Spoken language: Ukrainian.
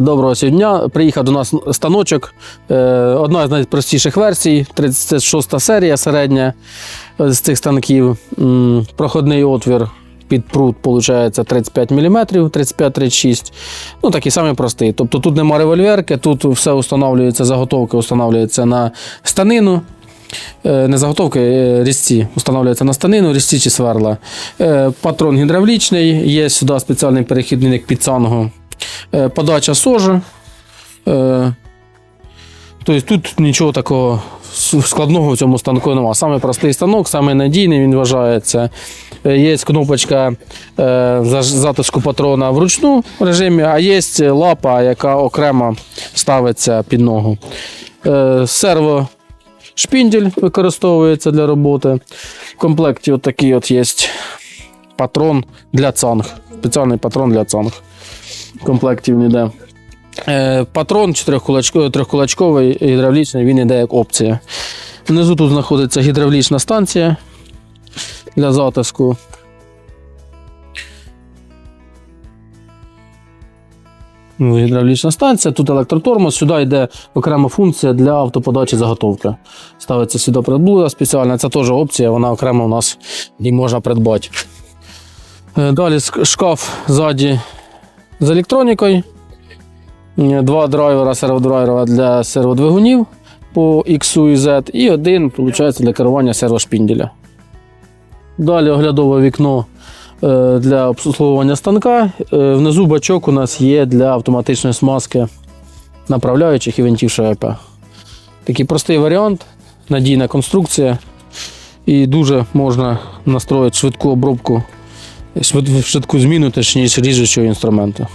Доброго дня. Приїхав до нас станочок. Е, Одна з найпростіших версій, 36 серія середня з цих станків. Проходний отвір під пруд, виходить, 35 мм, 35-36. Ну, такий самий простий. Тобто тут нема револьверки, тут все встановлюється, заготовки встановлюються на станину. Е, Не заготовки, е, різці встановлюються на станину, різці чи сверла. Патрон гідравлічний, є сюди спеціальний перехідник під цангу. Е, Подача сожи. Е, Тобто тут нічого такого складного в цьому станку немає. Саме простий станок, саме надійний він вважається. Е, Є кнопочка затиску патрона вручну режимі, а є лапа, яка окремо ставиться під ногу. Серво шпіндель використовується для роботи. В комплекті от такий от є патрон для цанг. Спеціальний патрон для цанг. В комплекті він йде. Е, Патрон чотирьохкулачковий, трьохкулачковий гідравлічний, він йде як опція. Внизу тут знаходиться гідравлічна станція для затиску. Ну, Гідравлічна станція, тут електротормоз, сюди йде окрема функція для автоподачі заготовки. Ставиться сюди приблуда спеціальна, це теж опція, вона окремо у нас її можна придбати. Е, Далі шкаф ззаді з електронікою. Е, Два драйвера серводрайвера для серводвигунів по X і Z, і один, виходить, для керування сервошпінделя. Далі оглядове вікно е, для обслуговування станка. Е, Внизу бачок у нас є для автоматичної смазки направляючих і винтів ШВП. Такий простий варіант, надійна конструкція. І дуже можна настроїти швидку обробку, швидку зміну, точніше ріжучого інструменту.